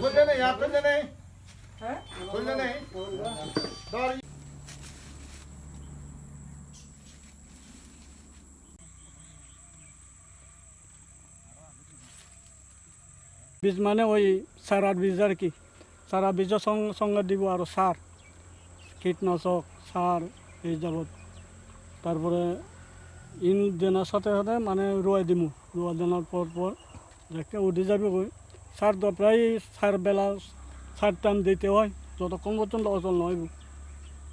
খুললে নেই আর খুললে নেই খুললে নেই ধর বীজ মানে ওই সারার বীজ আর কি সারা বীজের সঙ্গে সঙ্গে দিব আরও সার কীটনাশক সার এই যাবত তারপরে ইন দেনার সাথে সাথে মানে রোয়াই দিমু। রোয়া দেনার পর পর দেখে উঠে যাবে ওই সার তো প্রায় সার বেলা সার টাইম দিতে হয়। যতক্ষণ পর্যন্ত অচল নয়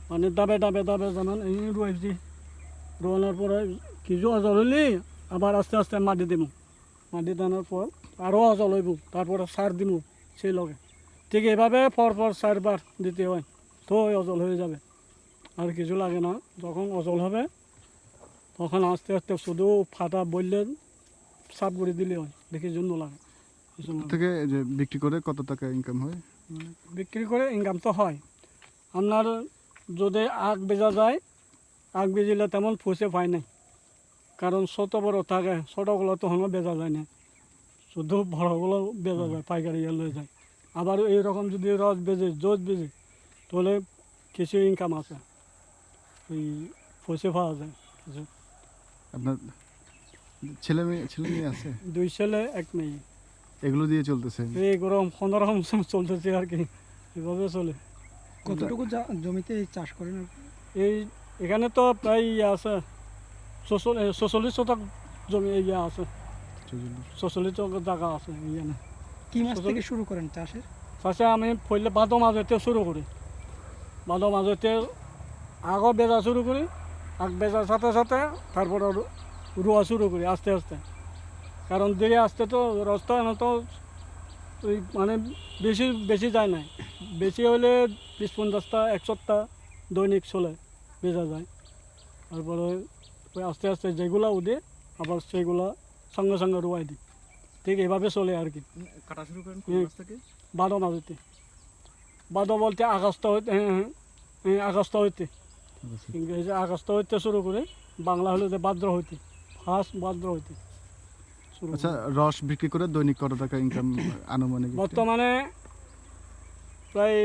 মানে দাবে দাবে দাবে জানান, এই রোয়াই দি রোয়ানোর পরে কিছু অচল হলে আবার আস্তে আস্তে মাটি দিমু। মাটি দানোর পর আরও অচল হইব তারপরে সার দিমু সেই লগে ঠিক এভাবে পর পর চারবার দিতে হয়। তো অচল হয়ে যাবে। আর কিছু লাগে না যখন অচল হবে তখন আস্তে আস্তে শুধু ফাটা বললে সাফ করে দিলে হয় দেখি জন্য লাগে। থেকে যে বিক্রি করে কত টাকা ইনকাম হয়? বিক্রি করে ইনকাম তো হয়। আপনার যদি আগ বেজা যায় আগ বেজিলে তেমন ফুসে পায় নাই। কারণ ছোট বড় থাকে ছোটোগুলো তখনও বেচা যায় না। শুধু বড়গুলো বেচা যায় পাইকারি লয়ে যায়। আবার এইরকম যদি রস বেজে জোজ বেজে তাহলে কিছু ইনকাম আছে। ওই ফুসে পাওয়া যায়। কিছু আপনার ছেলে মেয়ে ছেলে মেয়ে আছে? দুই ছেলে এক মেয়ে। এগুলো দিয়ে চলতেছে? এই গরম কোনোরকম চলতেছে আর কি। এভাবে চলে। কতটুকু জমিতে চাষ করেন এই এখানে তো প্রায় ইয়ে আছে। ছচল্লিশ শতক জমি ইয়ে আছে। ছচল্লিশ শতক জায়গা আছে এখানে কি মাস থেকে শুরু করেন চাষের? চাষে আমি পড়লে ভাদ মাজতে শুরু করি। ভাদ মাজতে আগও বেজা শুরু করি। আগ বেচার সাথে সাথে তারপরে রোয়া শুরু করি আস্তে আস্তে। কারণ ধীরে আসতে তো রাস্তা না তো ওই মানে বেশি বেশি যায় না বেশি হলে বিশ পঞ্চাশটা একশোটা দৈনিক চলে বেচা যায়। তারপরে ওই আস্তে আস্তে যেগুলা উঠে আবার সেগুলা সঙ্গে সঙ্গে রোয়াই দিই। ঠিক এভাবে চলে আর কি। কাটা শুরু করেন বারো মাসেতে বারো বলতে আগস্ট হইতে হ্যাঁ হ্যাঁ হ্যাঁ আগস্ট হইতে। ইংরেজি আগস্ট হইতে শুরু করে বাংলা হলে যে ভাদ্র হইতে ফার্স্ট ভাদ্র হইতে। আচ্ছা রস বিক্রি করে দৈনিক কত টাকা ইনকাম আনুমানিক? বর্তমানে প্রায়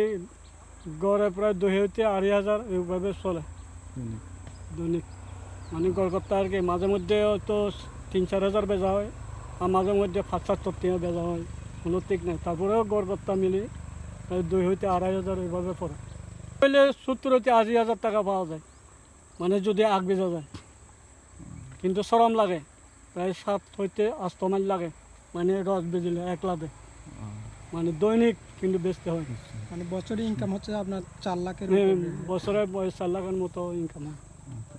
গড়ে প্রায় দুই হইতে আড়াই হাজার এইভাবে চলে দৈনিক। মানে করতে আর কি মাঝে মধ্যে হয়তো তিন চার হাজার বেচা হয় আর মাঝে মধ্যে পাঁচ সাতশো বেচা হয় কোনো ঠিক নাই তারপরেও গড় করতে মিলি প্রায় দুই হইতে আড়াই হাজার এইভাবে পড়ে পড়লে সত্তর হইতে আশি হাজার টাকা পাওয়া যায়। মানে যদি আগ বেজা যায়। কিন্তু সরম লাগে। প্রায় সাত হইতে আষ্ট মাইল লাগে। মানে রস বেজিলে একলাতে মানে দৈনিক কিন্তু বেচতে হয়। মানে বছরে ইনকাম হচ্ছে আপনার চার লাখের মানে বছরে বয়স চার লাখের মতো ইনকাম হয়।